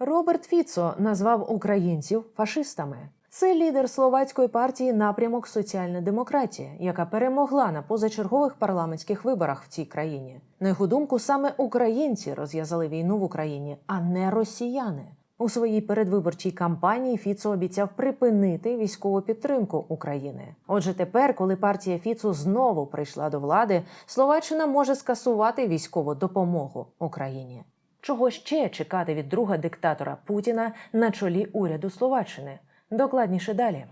Роберт Фіцо назвав українців фашистами. Це лідер словацької партії напрямок Соціальна демократія, яка перемогла на позачергових парламентських виборах в цій країні. На його думку, саме українці розв'язали війну в Україні, а не росіяни. У своїй передвиборчій кампанії Фіцо обіцяв припинити військову підтримку України. Отже, тепер, коли партія Фіцо знову прийшла до влади, Словаччина може скасувати військову допомогу Україні. Чого ще чекати від друга диктатора Путіна на чолі уряду Словаччини? Докладніше далі.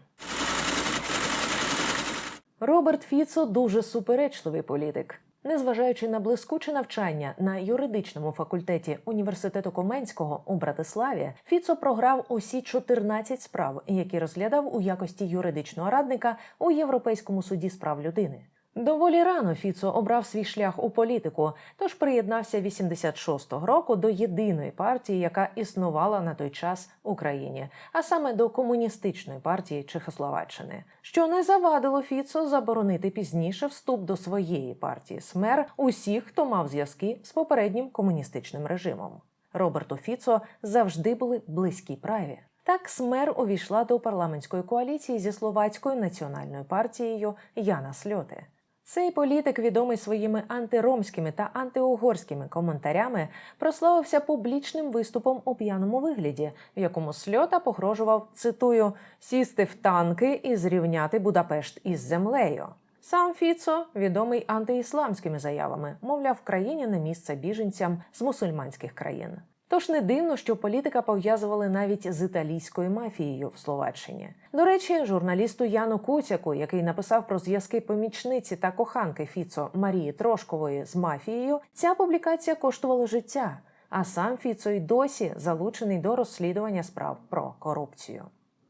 Роберт Фіцо дуже суперечливий політик. Незважаючи на блискуче навчання на юридичному факультеті університету Коменського у Братиславі, Фіцо програв усі 14 справ, які розглядав у якості юридичного радника у Європейському суді з прав людини. Доволі рано Фіцо обрав свій шлях у політику, тож приєднався 86-го року до єдиної партії, яка існувала на той час в Україні, а саме до комуністичної партії Чехословаччини, що не завадило Фіцо заборонити пізніше вступ до своєї партії СМЕР усіх, хто мав зв'язки з попереднім комуністичним режимом. Роберту Фіцо завжди були близькі праві. Так СМЕР увійшла до парламентської коаліції зі словацькою національною партією Яна Сльоти. Цей політик, відомий своїми антиромськими та антиугорськими коментарями, прославився публічним виступом у п'яному вигляді, в якому сльота погрожував цитую сісти в танки і зрівняти Будапешт із землею. Сам Фіцо відомий антиісламськими заявами, мовляв, в країні не місце біженцям з мусульманських країн. Тож не дивно, що політика пов'язували навіть з італійською мафією в Словаччині. До речі, журналісту Яну Куцяку, який написав про зв'язки помічниці та коханки Фіцо Марії Трошкової з мафією, ця публікація коштувала життя. А сам Фіцо й досі залучений до розслідування справ про корупцію.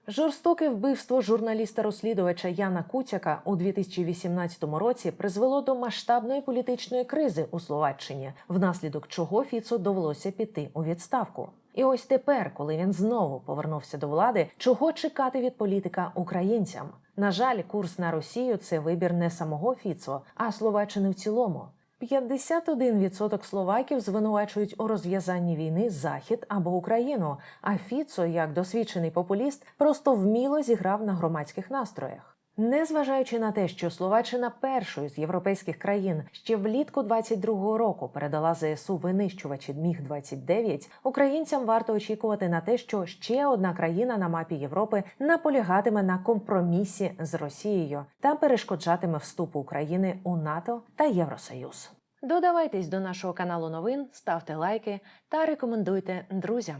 Жорстоке вбивство журналіста-розслідувача Яна Куцяка у 2018 році призвело до масштабної політичної кризи у Словаччині, внаслідок чого Фіцо довелося піти у відставку. І ось тепер, коли він знову повернувся до влади, чого чекати від політика українцям? На жаль, курс на Росію це вибір не самого Фіцо, а Словаччини в цілому. 51% словаків звинувачують у розв'язанні війни Захід або Україну. А Фіцо, як досвідчений популіст, просто вміло зіграв на громадських настроях. Незважаючи на те, що Словаччина першою з європейських країн ще влітку 22-го року передала ЗСУ винищувачі Міг 29 українцям варто очікувати на те, що ще одна країна на мапі Європи наполягатиме на компромісі з Росією та перешкоджатиме вступу України у НАТО та Євросоюз. Додавайтесь до нашого каналу новин, ставте лайки та рекомендуйте друзям.